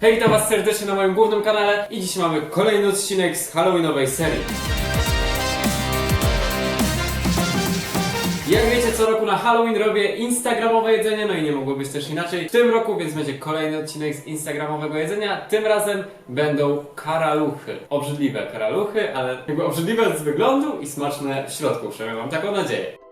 Hej, witam was serdecznie na moim głównym kanale i dzisiaj mamy kolejny odcinek z Halloweenowej serii. Jak wiecie, co roku na Halloween robię instagramowe jedzenie, no i nie mogło być też inaczej w tym roku, więc będzie kolejny odcinek z instagramowego jedzenia. Tym razem będą karaluchy. Obrzydliwe karaluchy, ale jakby obrzydliwe z wyglądu i smaczne w środku, przynajmniej mam taką nadzieję.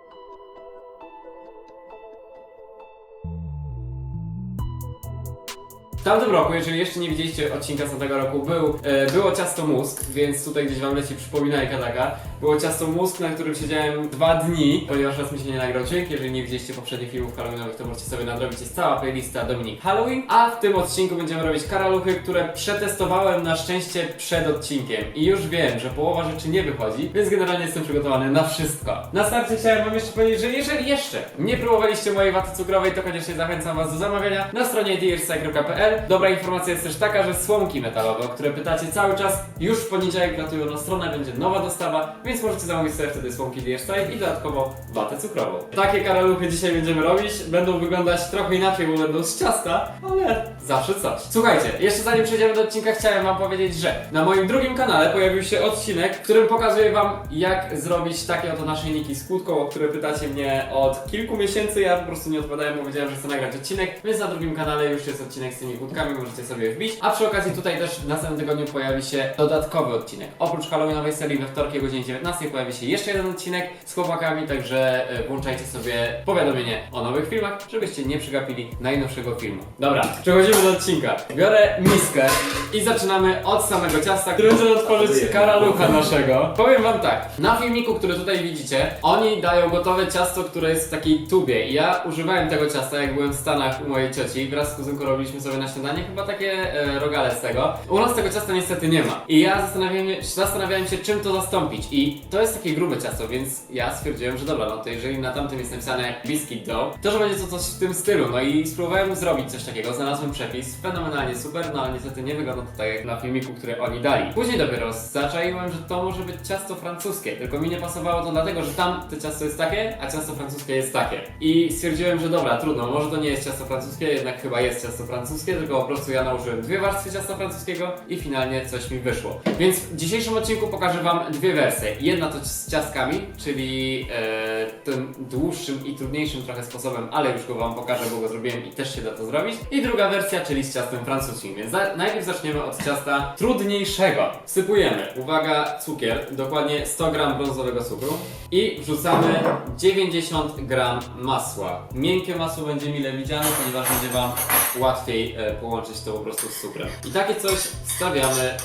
W tamtym roku, jeżeli jeszcze nie widzieliście odcinka z tamtego roku, był, e, było ciasto mózg, więc tutaj gdzieś wam leci przypominajka taka. Było ciasto mózg, na którym siedziałem dwa dni, ponieważ raz mi się nie nagrał dźwięk. Jeżeli nie widzieliście poprzednich filmów halloweenowych, to możecie sobie nadrobić. Jest cała playlista Dominik Halloween. A w tym odcinku będziemy robić karaluchy, które przetestowałem na szczęście przed odcinkiem. I już wiem, że połowa rzeczy nie wychodzi, więc generalnie jestem przygotowany na wszystko. Na starcie chciałem wam jeszcze powiedzieć, że jeżeli jeszcze nie próbowaliście mojej waty cukrowej, to koniecznie zachęcam was do zamawiania na stronie dearcycle.pl. Dobra informacja jest też taka, że słomki metalowe, o które pytacie cały czas, już w poniedziałek wlatują na stronę, będzie nowa dostawa, więc możecie zamówić sobie wtedy słomki Dearstyle i dodatkowo watę cukrową. Takie karaluchy dzisiaj będziemy robić, będą wyglądać trochę inaczej, bo będą z ciasta, ale zawsze coś. Słuchajcie, jeszcze zanim przejdziemy do odcinka, chciałem wam powiedzieć, że na moim drugim kanale pojawił się odcinek, w którym pokazuję wam, jak zrobić takie oto naszyjniki z kłódką, o które pytacie mnie od kilku miesięcy. Ja po prostu nie odpowiadałem, bo wiedziałem, że chcę nagrać odcinek, więc na drugim kanale już jest odcinek z tymi kłódkami, możecie sobie wbić. A przy okazji tutaj też w następnym tygodniu pojawi się dodatkowy odcinek. Oprócz Halloweenowej serii we wtorki o godzinie 19 pojawi się jeszcze jeden odcinek z chłopakami, także e, włączajcie sobie powiadomienie o nowych filmach, żebyście nie przegapili najnowszego filmu. Dobra, przechodzimy do odcinka. Biorę miskę i zaczynamy od samego ciasta, który będziemy otworzyć karalucha naszego. Powiem wam tak, na filmiku, który tutaj widzicie, oni dają gotowe ciasto, które jest w takiej tubie i ja używałem tego ciasta, jak byłem w Stanach u mojej cioci, wraz z kuzynką robiliśmy sobie na śniadanie chyba takie e, rogale z tego. U nas tego ciasta niestety nie ma. I ja zastanawiałem, zastanawiałem się, czym to zastąpić. I to jest takie grube ciasto, więc ja stwierdziłem, że dobra, no to jeżeli na tamtym jest napisane biscuit dough, to że będzie to coś w tym stylu. No i spróbowałem zrobić coś takiego, znalazłem przepis, fenomenalnie super, no ale niestety nie wygląda to tak jak na filmiku, który oni dali. Później dopiero zaczaiłem, że to może być ciasto francuskie, tylko mi nie pasowało to dlatego, że tam to ciasto jest takie, a ciasto francuskie jest takie. I stwierdziłem, że dobra, trudno, może to nie jest ciasto francuskie, jednak chyba jest ciasto francuskie, tylko po prostu ja nałożyłem dwie warstwy ciasta francuskiego i finalnie coś mi wyszło. Więc w dzisiejszym odcinku pokażę Wam dwie wersje. Jedna to z ciastkami, czyli e, tym dłuższym i trudniejszym trochę sposobem, ale już go Wam pokażę, bo go zrobiłem i też się da to zrobić. I druga wersja, czyli z ciastem francuskim. Więc najpierw zaczniemy od ciasta trudniejszego. Wsypujemy, uwaga, cukier, dokładnie 100 gram brązowego cukru i wrzucamy 90 gram masła. Miękkie masło będzie mile widziane, ponieważ będzie Wam łatwiej e, połączyć to po prostu z cukrem. I takie coś wstawiamy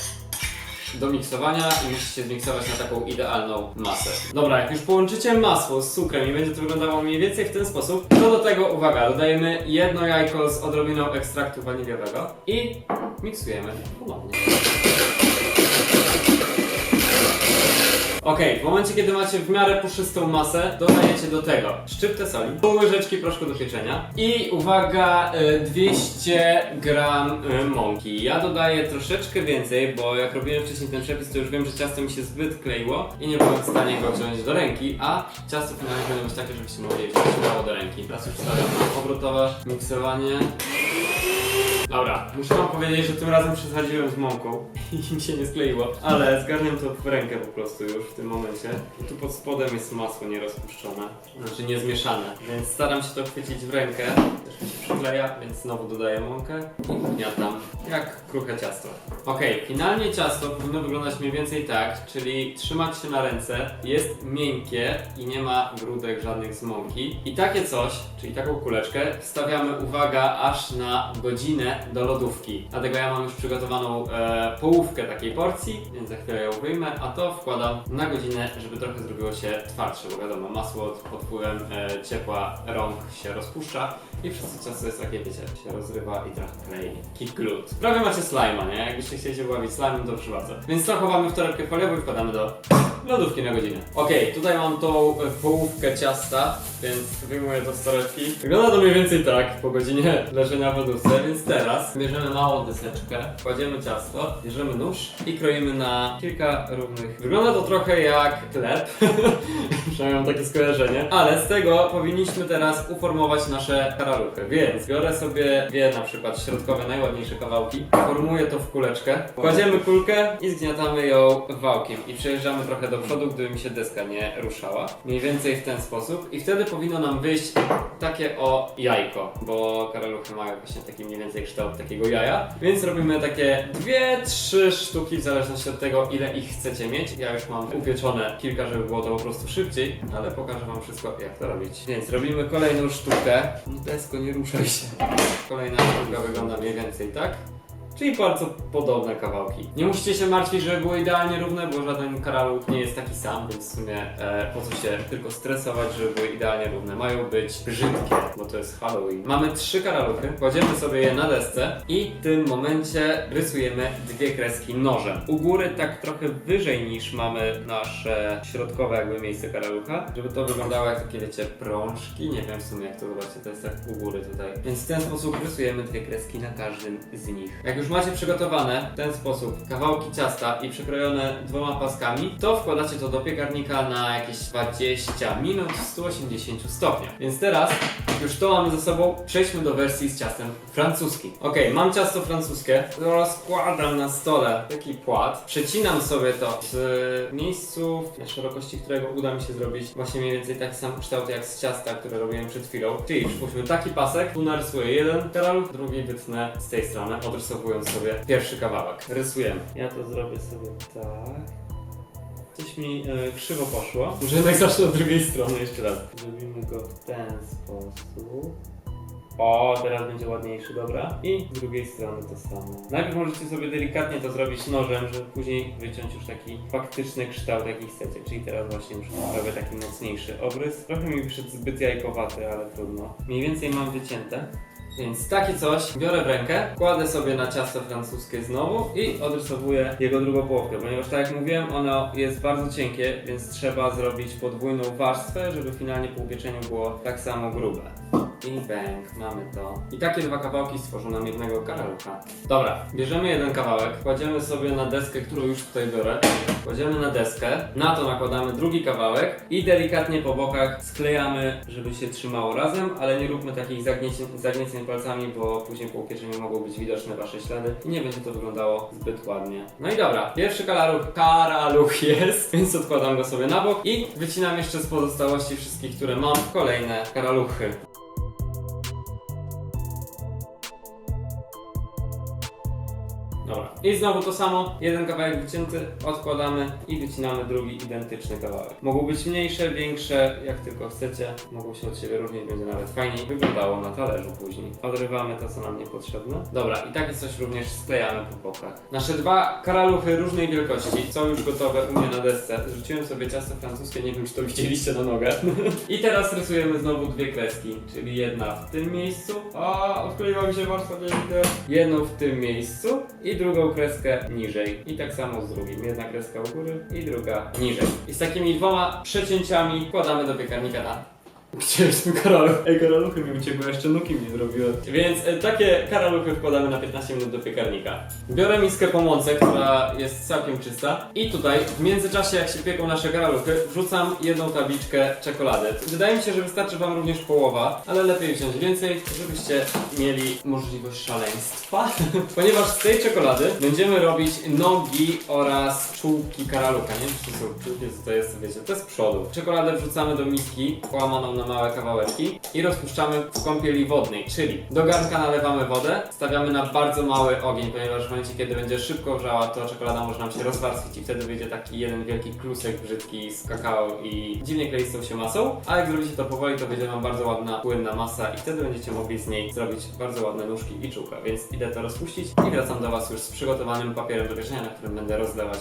do miksowania i musicie zmiksować na taką idealną masę. Dobra, jak już połączycie masło z cukrem i będzie to wyglądało mniej więcej w ten sposób, to do tego, uwaga, dodajemy jedno jajko z odrobiną ekstraktu waniliowego i miksujemy ponownie. Okej, w momencie kiedy macie w miarę puszystą masę, dodajecie do tego szczyptę soli, pół łyżeczki proszku do pieczenia i uwaga, y, 200 gram y, mąki. Ja dodaję troszeczkę więcej, bo jak robiłem wcześniej ten przepis, to już wiem, że ciasto mi się zbyt kleiło i nie byłem w stanie go wziąć do ręki, a ciasto finalnie powinno być takie, żebyście mogli je wziąć do ręki. Teraz już wstawiam na obrotowe miksowanie. Dobra, muszę wam powiedzieć, że tym razem przesadziłem z mąką i mi się nie skleiło, ale zgarniam to w rękę po prostu już w tym momencie. I tu pod spodem jest masło nierozpuszczone, znaczy niezmieszane, więc staram się to chwycić w rękę. Też mi się przykleja, więc znowu dodaję mąkę i ugniatam jak kruche ciasto. Okej, finalnie ciasto powinno wyglądać mniej więcej tak, czyli trzymać się na ręce, jest miękkie i nie ma grudek żadnych z mąki. I takie coś, czyli taką kuleczkę, wstawiamy, uwaga, aż na godzinę do lodówki. Dlatego ja mam już przygotowaną e, połówkę takiej porcji, więc za chwilę ją wyjmę, a to wkładam na godzinę, żeby trochę zrobiło się twardsze, bo wiadomo, masło pod wpływem e, ciepła rąk się rozpuszcza i przez to ciasto jest takie, wiecie, się rozrywa i trochę klei. Kick glut. Prawie macie slajma, nie? Jakbyście chcieli się bawić slajmem, to proszę bardzo. Więc to chowamy w torebkę foliową i wkładamy do lodówki na godzinę. Okej, tutaj mam tą e, połówkę ciasta, więc wyjmuję to z torebki. Wygląda to mniej więcej tak po godzinie leżenia w więc teraz bierzemy małą deseczkę, kładziemy ciasto, bierzemy nóż i kroimy na kilka równych. Wygląda to trochę jak chleb, Przynajmniej mam takie skojarzenie. Ale z tego powinniśmy teraz uformować nasze karaluchy. Więc biorę sobie dwie na przykład środkowe, najładniejsze kawałki. Formuję to w kuleczkę. Kładziemy kulkę i zgniatamy ją wałkiem. I przejeżdżamy trochę do przodu, gdyby mi się deska nie ruszała. Mniej więcej w ten sposób. I wtedy powinno nam wyjść takie o jajko. Bo karaluchy mają właśnie taki mniej więcej kształt takiego jaja. Więc robimy takie dwie, trzy sztuki w zależności od tego, ile ich chcecie mieć. Ja już mam upieczone kilka, żeby było to po prostu szybciej, ale pokażę wam wszystko, jak to robić. Więc robimy kolejną sztukę. No Desko, nie ruszaj się. Kolejna sztuka wygląda mniej więcej tak. Czyli bardzo podobne kawałki. Nie musicie się martwić, żeby były idealnie równe, bo żaden karaluch nie jest taki sam, więc w sumie e, po co się tylko stresować, żeby były idealnie równe. Mają być brzydkie, bo to jest Halloween. Mamy trzy karaluchy, kładziemy sobie je na desce i w tym momencie rysujemy dwie kreski nożem. U góry tak trochę wyżej niż mamy nasze środkowe jakby miejsce karalucha, żeby to wyglądało jak takie wiecie prążki, nie wiem w sumie jak to zobaczcie, to jest tak u góry tutaj. Więc w ten sposób rysujemy dwie kreski na każdym z nich. Jak już macie przygotowane w ten sposób kawałki ciasta i przykrojone dwoma paskami, to wkładacie to do piekarnika na jakieś 20 minut w 180 stopniach. Więc teraz, już to mamy ze sobą, przejdźmy do wersji z ciastem francuskim. Ok, mam ciasto francuskie, rozkładam na stole taki płat, przecinam sobie to z miejscu, na szerokości którego uda mi się zrobić właśnie mniej więcej taki sam kształt jak z ciasta, które robiłem przed chwilą. Czyli przypuśćmy taki pasek, tu narysuję jeden karaluch, drugi wytnę z tej strony, odrysowując sobie pierwszy kawałek. Rysujemy. Ja to zrobię sobie tak. Coś mi e, krzywo poszło. Może jednak zacznę od drugiej strony jeszcze raz. Zrobimy go w ten sposób. O, teraz będzie ładniejszy, dobra. I z drugiej strony to samo. Najpierw możecie sobie delikatnie to zrobić nożem, żeby później wyciąć już taki faktyczny kształt, jaki chcecie. Czyli teraz właśnie już robię taki mocniejszy obrys. Trochę mi wyszedł zbyt jajkowaty, ale trudno. Mniej więcej mam wycięte. Więc takie coś biorę w rękę, kładę sobie na ciasto francuskie znowu i odrysowuję jego drugą połówkę, ponieważ tak jak mówiłem, ono jest bardzo cienkie, więc trzeba zrobić podwójną warstwę, żeby finalnie po upieczeniu było tak samo grube. I bang, mamy to. I takie dwa kawałki stworzą nam jednego karalucha. Dobra, bierzemy jeden kawałek, kładziemy sobie na deskę, którą już tutaj biorę. Kładziemy na deskę, na to nakładamy drugi kawałek i delikatnie po bokach sklejamy, żeby się trzymało razem, ale nie róbmy takich zagniecień, zagnieceń palcami, bo później po upieczeniu mogą być widoczne wasze ślady i nie będzie to wyglądało zbyt ładnie. No i dobra, pierwszy karaluch, karaluch jest, więc odkładam go sobie na bok i wycinam jeszcze z pozostałości wszystkich, które mam, kolejne karaluchy. Dobra. I znowu to samo, jeden kawałek wycięty, odkładamy i wycinamy drugi identyczny kawałek. Mogą być mniejsze, większe, jak tylko chcecie. Mogą się od siebie różnić, będzie nawet fajniej wyglądało na talerzu później. Odrywamy to, co nam niepotrzebne. Dobra, i takie coś również sklejamy po bokach. Nasze dwa karaluchy różnej wielkości są już gotowe u mnie na desce. Zrzuciłem sobie ciasto francuskie, nie wiem czy to widzieliście na nogę. I teraz rysujemy znowu dwie kreski, czyli jedna w tym miejscu. A, odkleiła mi się warstwa. Jedną w tym miejscu i drugą kreskę niżej. I tak samo z drugim. Jedna kreska u góry i druga niżej. I z takimi dwoma przecięciami wkładamy do piekarnika na ten karaluch? Ej, karaluchy mi uciekły, jeszcze nuki mi zrobiłem. Więc e, takie karaluchy wkładamy na 15 minut do piekarnika. Biorę miskę po która jest całkiem czysta. I tutaj, w międzyczasie jak się pieką nasze karaluchy, wrzucam jedną tabliczkę czekolady. Wydaje mi się, że wystarczy wam również połowa, ale lepiej wziąć więcej, żebyście mieli możliwość szaleństwa. Ponieważ z tej czekolady będziemy robić nogi oraz czółki karalucha. Nie wiem, czy to są czółki, co to jest, wiecie, to jest z przodu. Czekoladę wrzucamy do miski, połamaną na małe kawałeczki i rozpuszczamy w kąpieli wodnej, czyli do garnka nalewamy wodę, stawiamy na bardzo mały ogień, ponieważ w momencie, kiedy będzie szybko wrzała, to czekolada może nam się rozwarstwić i wtedy wyjdzie taki jeden wielki klusek brzydki z kakao i dziwnie kleistą się masą, a jak zrobicie to powoli, to będzie nam bardzo ładna, płynna masa i wtedy będziecie mogli z niej zrobić bardzo ładne nóżki i czółka, więc idę to rozpuścić i wracam do Was już z przygotowanym papierem do pieczenia, na którym będę rozlewać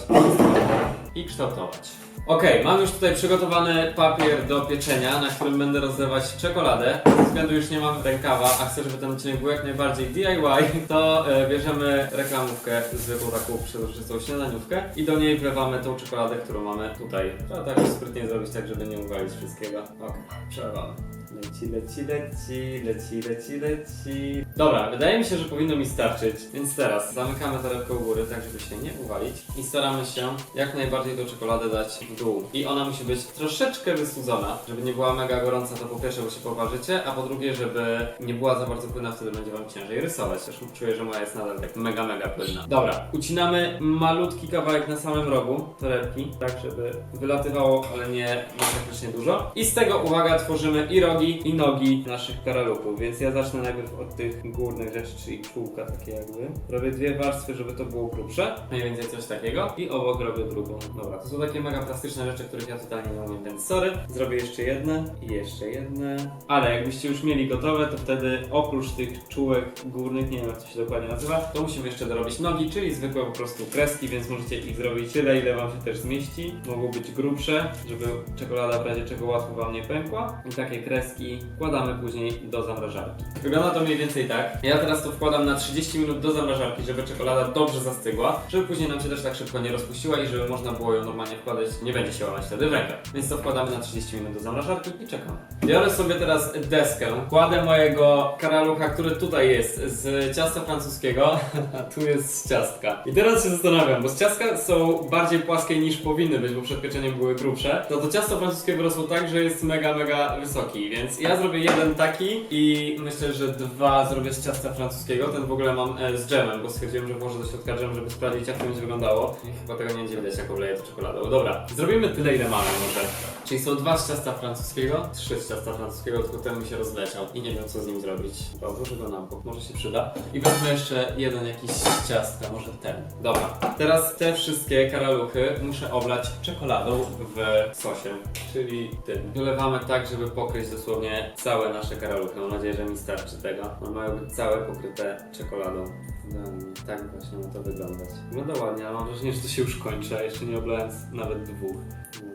i kształtować. Ok, mam już tutaj przygotowany papier do pieczenia, na którym będę rozlewać czekoladę. Ze względu już nie mam rękawa, a chcę, żeby ten odcinek był jak najbardziej DIY, to e, bierzemy reklamówkę, zwykłą taką przezroczystą śniadaniówkę i do niej wlewamy tą czekoladę, którą mamy tutaj. Trzeba tak sprytnie zrobić tak, żeby nie uwalić wszystkiego. Ok, przelewamy. Leci, leci, leci, leci, leci, leci. Dobra, wydaje mi się, że powinno mi starczyć, więc teraz zamykamy torebkę u góry, tak żeby się nie uwalić i staramy się jak najbardziej tą czekoladę dać w dół. I ona musi być troszeczkę wysłudzona, żeby nie była mega gorąca, to po pierwsze, bo się poparzycie, a po drugie, żeby nie była za bardzo płynna, wtedy będzie wam ciężej rysować. Też czuję, że moja jest nadal tak mega, mega płynna. Dobra, ucinamy malutki kawałek na samym rogu torebki, tak żeby wylatywało, ale nie faktycznie dużo. I z tego, uwaga, tworzymy i rogi, i nogi naszych karaluchów, więc ja zacznę najpierw od tych górnych rzeczy, czyli czółka takie jakby. Robię dwie warstwy, żeby to było grubsze, mniej więcej coś takiego. I obok robię drugą. Dobra, to są takie mega plastyczne rzeczy, których ja totalnie nie umiem, więc sorry. Zrobię jeszcze jedne i jeszcze jedne. Ale jakbyście już mieli gotowe, to wtedy oprócz tych czółek górnych, nie wiem jak to się dokładnie nazywa, to musimy jeszcze dorobić nogi, czyli zwykłe po prostu kreski, więc możecie ich zrobić tyle, ile wam się też zmieści. Mogą być grubsze, żeby czekolada w razie czego łatwo wam nie pękła. I takie kreski wkładamy później do zamrażarki. Wygląda to mniej więcej tak. Ja teraz to wkładam na 30 minut do zamrażarki, żeby czekolada dobrze zastygła, żeby później nam się też tak szybko nie rozpuściła i żeby można było ją normalnie wkładać, nie będzie się łamać wtedy w rękę. Więc to wkładamy na 30 minut do zamrażarki i czekamy. Biorę sobie teraz deskę, kładę mojego karalucha, który tutaj jest z ciasta francuskiego, a tu jest z ciastka. I teraz się zastanawiam, bo z ciastka są bardziej płaskie niż powinny być, bo przed pieczeniem były grubsze. No to ciasto francuskie wyrosło tak, że jest mega, mega wysoki, więc ja zrobię jeden taki i myślę, że dwa zrobię z ciasta francuskiego. Ten w ogóle mam e, z dżemem, bo stwierdziłem, że włożę do środka dżem, żeby sprawdzić jak to będzie wyglądało. I chyba tego nie będzie widać, jak obleję to czekoladą. Dobra, zrobimy tyle, ile mamy może. Czyli są dwa z ciasta francuskiego, trzy z ciasta francuskiego, tylko ten mi się rozleciał i nie wiem co z nim zrobić. Dobra, Odłożę go na bok, może się przyda. I wezmę jeszcze jeden jakiś z ciastka, może ten. Dobra, teraz te wszystkie karaluchy muszę oblać czekoladą w sosie, czyli tym. Wylewamy tak, żeby pokryć dosłownie całe nasze karaluchy. Mam nadzieję, że mi starczy tego. One mają być całe pokryte czekoladą. Tak właśnie ma to wyglądać. Wygląda ładnie, ale mam wrażenie, że to się już kończy, a jeszcze nie oblając nawet dwóch.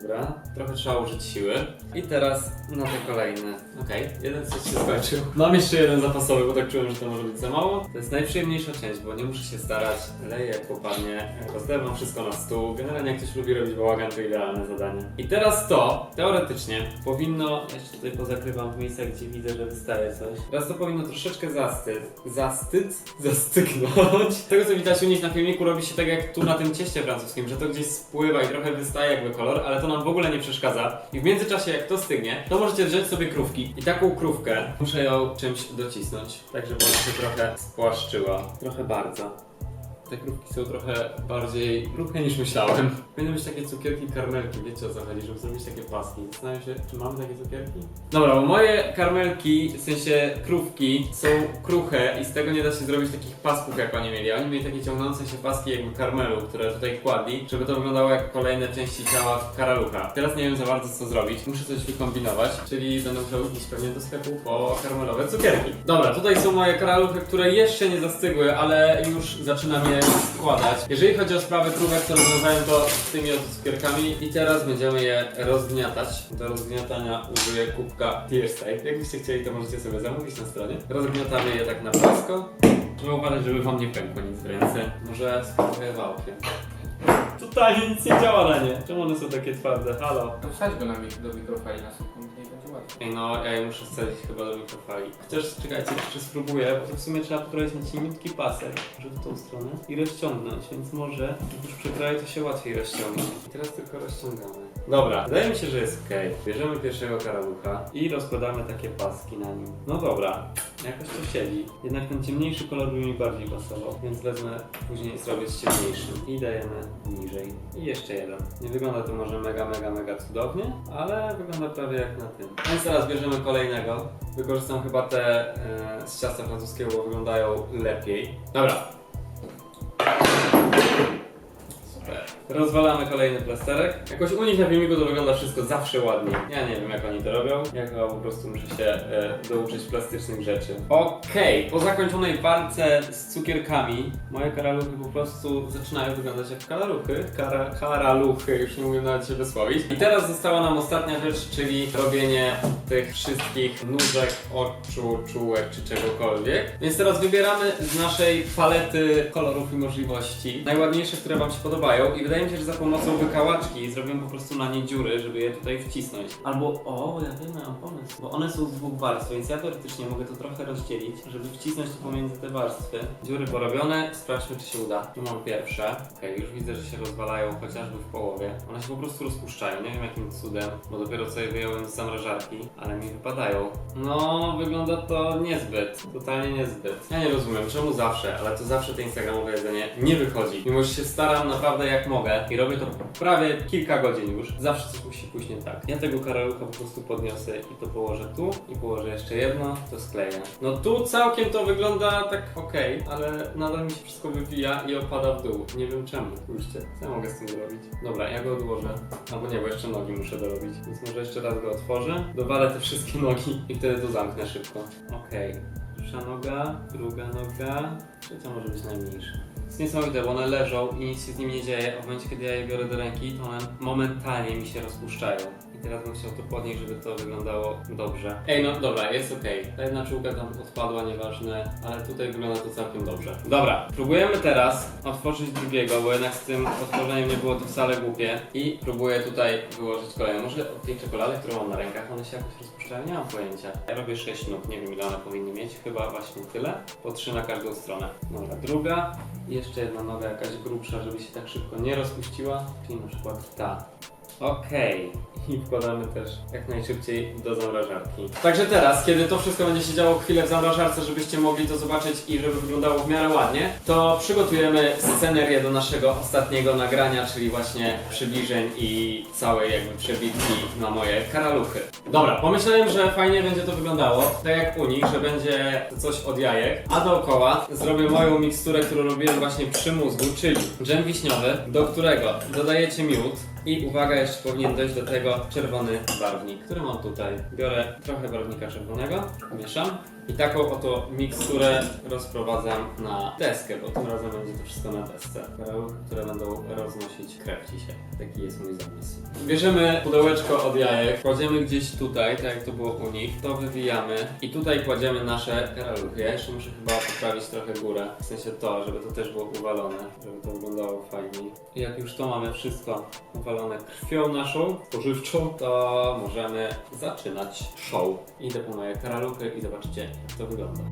Dobra, trochę trzeba użyć siły. I teraz na te kolejne. Okej, jeden coś się skończył. Mam jeszcze jeden zapasowy, bo tak czułem, że to może być za mało. To jest najprzyjemniejsza część, bo nie muszę się starać. Leję jak popadnie, rozdewam wszystko na stół. Generalnie jak ktoś lubi robić bałagan, to idealne zadanie. I teraz to, teoretycznie, powinno, jeszcze tutaj pozakrywam w miejscach, gdzie widzę, że wystaje coś. Teraz to powinno troszeczkę zastyc, zastyc, Z tego co widać u nich na filmiku robi się tak jak tu na tym cieście francuskim, że to gdzieś spływa i trochę wystaje jakby kolor, ale to nam w ogóle nie przeszkadza. I w międzyczasie jak to stygnie, to możecie wziąć sobie krówki i taką krówkę muszę ją czymś docisnąć, tak żeby ona się trochę spłaszczyła. Trochę bardzo. Te krówki są trochę bardziej kruche niż myślałem. Powinny być takie cukierki karmelki, wiecie o co chodzi, żeby zrobić takie paski. Zastanawiam się, czy mamy takie cukierki? Dobra, bo moje karmelki, w sensie krówki, są kruche i z tego nie da się zrobić takich pasków jak oni mieli. Oni mieli takie ciągnące się paski jakby karmelu, które tutaj kładli, żeby to wyglądało jak kolejne części ciała karalucha. Teraz nie wiem za bardzo co zrobić. Muszę coś wykombinować, czyli będę musiał iść pewnie do sklepu po karmelowe cukierki. Dobra, tutaj są moje karaluchy, które jeszcze nie zastygły, ale już zaczynam je składać. Jeżeli chodzi o sprawę krówek, to rozwiązałem to z tymi oto cukierkami i teraz będziemy je rozgniatać. Do rozgniatania użyję kubka Tearstay. Jakbyście chcieli, to możecie sobie zamówić na stronie. Rozgniatamy je tak na płasko. Trzeba uważać, żeby wam nie pękło nic w ręce. Może spróbuję wałkiem. Totalnie nic nie działa na nie. Czemu one są takie twarde? Halo. Wsadź go na mik do mikrofali na sekundę. Ej, no, ja muszę wsadzić chyba do mikrofali. Chociaż czekajcie, jeszcze spróbuję, bo to w sumie trzeba pokroić na cieniutki pasek, że w tą stronę i rozciągnąć, więc może jak już przekroję, to się łatwiej rozciągnie. I teraz tylko rozciągamy. Dobra, wydaje mi się, że jest ok. Bierzemy pierwszego karalucha i rozkładamy takie paski na nim. No dobra, jakoś to siedzi. Jednak ten ciemniejszy kolor by mi bardziej pasował, więc wezmę później zrobię z ciemniejszym i dajemy niżej. I jeszcze jeden. Nie wygląda to może mega, mega, mega cudownie, ale wygląda prawie jak na tym. Więc teraz bierzemy kolejnego. Wykorzystam chyba te e, z ciasta francuskiego, bo wyglądają lepiej. Dobra. Rozwalamy kolejny plasterek. Jakoś u nich na filmiku to wygląda wszystko zawsze ładnie. Ja nie wiem jak oni to robią. Ja chyba po prostu muszę się e, douczyć plastycznych rzeczy. Okej, po zakończonej walce z cukierkami moje karaluchy po prostu zaczynają wyglądać jak karaluchy. Kara, karaluchy, już nie umiem nawet się wysłowić. I teraz została nam ostatnia rzecz, czyli robienie tych wszystkich nóżek, oczu, czułek czy czegokolwiek. Więc teraz wybieramy z naszej palety kolorów i możliwości najładniejsze, które Wam się podobają i wydaje wydaje mi się, że za pomocą wykałaczki zrobię po prostu na nie dziury, żeby je tutaj wcisnąć. Albo, o, ja wiem, mam pomysł. Bo one są z dwóch warstw, więc ja teoretycznie mogę to trochę rozdzielić, żeby wcisnąć to pomiędzy te warstwy. Dziury porobione, sprawdźmy, czy się uda. Tu mam pierwsze. Okej, już widzę, że się rozwalają chociażby w połowie. One się po prostu rozpuszczają, nie wiem jakim cudem, bo dopiero co je wyjąłem z zamrażarki, ale mi wypadają. No, wygląda to niezbyt, totalnie niezbyt. Ja nie rozumiem, czemu zawsze, ale to zawsze te instagramowe jedzenie nie wychodzi. Mimo, że się staram naprawdę jak mogę i robię to prawie kilka godzin już, zawsze coś musi pójść nie tak. Ja tego karalucha po prostu podniosę i to położę tu i położę jeszcze jedno, to skleję. No tu całkiem to wygląda tak okej, ale nadal mi się wszystko wywija i opada w dół. Nie wiem czemu. Spójrzcie, co ja mogę z tym zrobić? Dobra, ja go odłożę. Albo nie, bo jeszcze nogi muszę dorobić. Więc może jeszcze raz go otworzę, dowalę te wszystkie nogi i wtedy to zamknę szybko. Okej. Pierwsza noga, druga noga, trzecia może być najmniejsza. Niesamowite, bo one leżą i nic się z nimi nie dzieje, a w momencie kiedy ja je biorę do ręki, to one momentalnie mi się rozpuszczają. Teraz bym chciał to żeby to wyglądało dobrze. Ej, no dobra, jest okej. Ta jedna czułka tam odpadła, nieważne, ale tutaj wygląda to całkiem dobrze. Dobra, próbujemy teraz otworzyć drugiego, bo jednak z tym otworzeniem nie było to wcale głupie. I próbuję tutaj wyłożyć kolejną. Może od tej czekolady, którą mam na rękach, one się jakoś rozpuszczają? Nie mam pojęcia. Ja robię 6 nóg, nie wiem ile one powinny mieć, chyba właśnie tyle. Po 3 na każdą stronę. Dobra, druga. I jeszcze jedna noga jakaś grubsza, żeby się tak szybko nie rozpuściła. Czyli na przykład ta. Okej. I wkładamy też jak najszybciej do zamrażarki. Także teraz, kiedy to wszystko będzie się działo chwilę w zamrażarce, żebyście mogli to zobaczyć i żeby wyglądało w miarę ładnie, to przygotujemy scenerię do naszego ostatniego nagrania, czyli właśnie przybliżeń i całej jakby przebitki na moje karaluchy. Dobra, pomyślałem, że fajnie będzie to wyglądało, tak jak u nich, że będzie coś od jajek, a dookoła zrobię moją miksturę, którą robiłem właśnie przy mózgu, czyli dżem wiśniowy, do którego dodajecie miód, i uwaga, jeszcze powinien dojść do tego czerwony barwnik, który mam tutaj. Biorę trochę barwnika czerwonego, mieszam i taką oto miksturę rozprowadzam na deskę, bo tym razem będzie to wszystko na desce. Karaluchy, które będą roznosić krew dzisiaj. Taki jest mój zamysł. Bierzemy pudełeczko od jajek, kładziemy gdzieś tutaj, tak jak to było u nich, to wywijamy i tutaj kładziemy nasze karaluchy. Ja jeszcze muszę chyba poprawić trochę górę, w sensie to, żeby to też było uwalone, żeby to wyglądało fajniej. I jak już to mamy wszystko uwalone krwią naszą, spożywczą, to możemy zaczynać show. Idę po moje karaluchy i zobaczycie, jak to wygląda.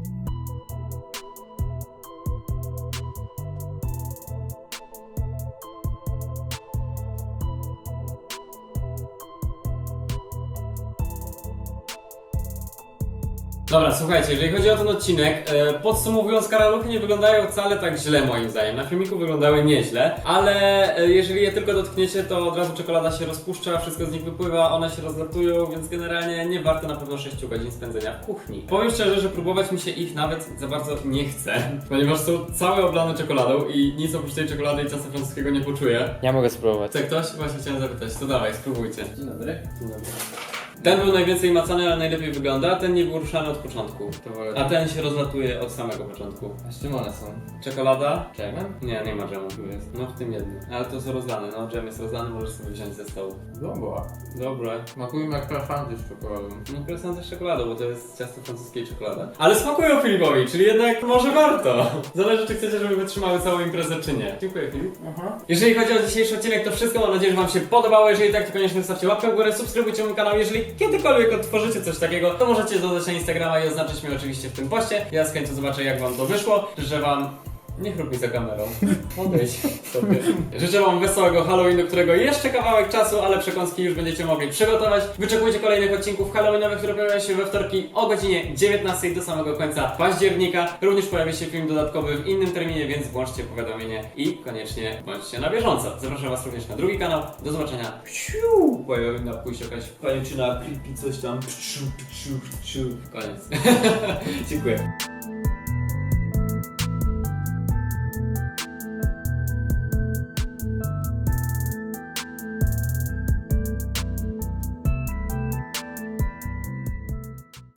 Dobra, słuchajcie, jeżeli chodzi o ten odcinek, e, podsumowując, karaluchy nie wyglądają wcale tak źle moim zdaniem. Na filmiku wyglądały nieźle, ale e, jeżeli je tylko dotkniecie, to od razu czekolada się rozpuszcza, wszystko z nich wypływa, one się rozlatują, więc generalnie nie warto na pewno 6 godzin spędzenia w kuchni. Powiem szczerze, że próbować mi się ich nawet za bardzo nie chce, ponieważ są całe oblane czekoladą i nic oprócz tej czekolady i ciasta francuskiego nie poczuję. Ja mogę spróbować. Chce ktoś? Właśnie chciałem zapytać, to dawaj, spróbujcie. Dzień dobry. Dzień dobry. Ten był najwięcej macany, ale najlepiej wygląda, a ten nie był ruszany od początku. A ten się rozlatuje od samego początku. A z czym one są? Czekolada? Dżemem? Nie, nie ma dżemu. Tu jest. No w tym jednym. Ale to są rozlane, no dżem jest rozlany, możesz sobie wziąć ze stołu. Dobra. Dobre. Smakują jak croissanty z czekoladą. No croissant z czekoladą, bo to jest ciasto francuskie i czekolada. Ale smakują Filipowi, czyli jednak może warto. Zależy czy chcecie, żeby wytrzymały całą imprezę czy nie. Dziękuję Filip. Aha. Jeżeli chodzi o dzisiejszy odcinek, to wszystko. Mam nadzieję, że Wam się podobało. Jeżeli tak, to koniecznie zostawcie łapkę w górę, subskrybujcie mój kanał. Jeżeli kiedykolwiek odtworzycie coś takiego, to możecie dodać na Instagrama i oznaczyć mnie oczywiście w tym poście. Ja z chęcią zobaczę, jak Wam to wyszło. Życzę Wam... Nie chrób za kamerą. Odejdź sobie. Życzę Wam wesołego Halloween, do którego jeszcze kawałek czasu, ale przekąski już będziecie mogli przygotować. Wyczekujcie kolejnych odcinków Halloweenowych, które pojawiają się we wtorki o godzinie 19 do samego końca października. Również pojawi się film dodatkowy w innym terminie, więc włączcie powiadomienie i koniecznie bądźcie na bieżąco. Zapraszam Was również na drugi kanał. Do zobaczenia. Psiu! Powinna pójść jakaś pajęczyna, creepy coś tam. Psiu, psiu, psiu. Koniec. Dziękuję.